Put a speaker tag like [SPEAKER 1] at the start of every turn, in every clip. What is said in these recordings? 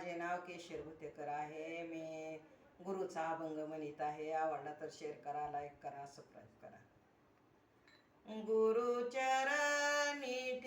[SPEAKER 1] माझे नाव केशर भुतेकर आहे. मी गुरुचा अभंग म्हणत आहे. आवडला तर शेअर करा लाईक करा सबस्क्राईब करा. गुरुचरणी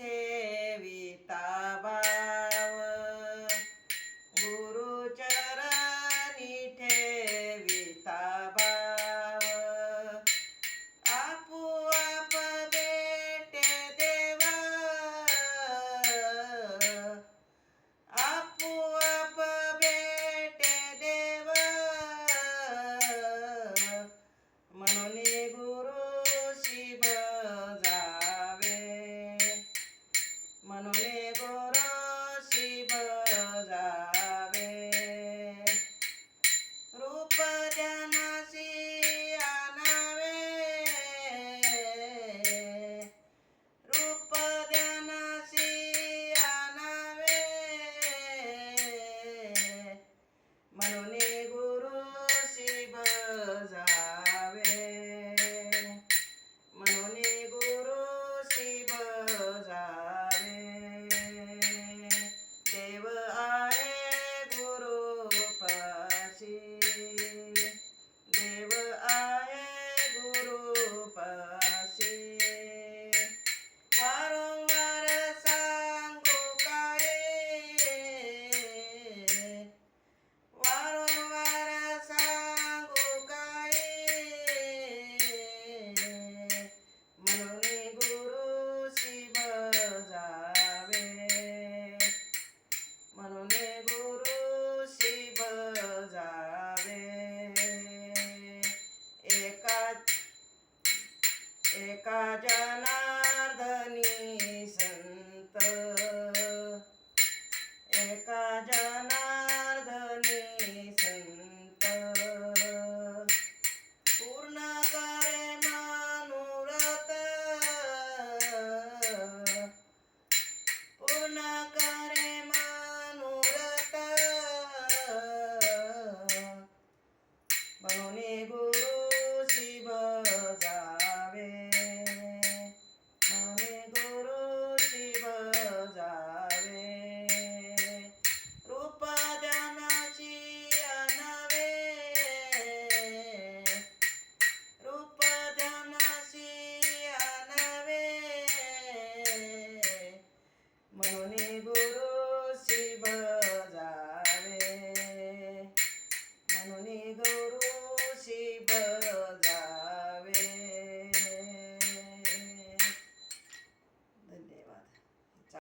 [SPEAKER 1] एका जनार्दनी संत. एका जनार्दनी संत. पूर्ण करे मानुरत. पूर्ण करे मानुरत. म्हणून गुरु शिव जा.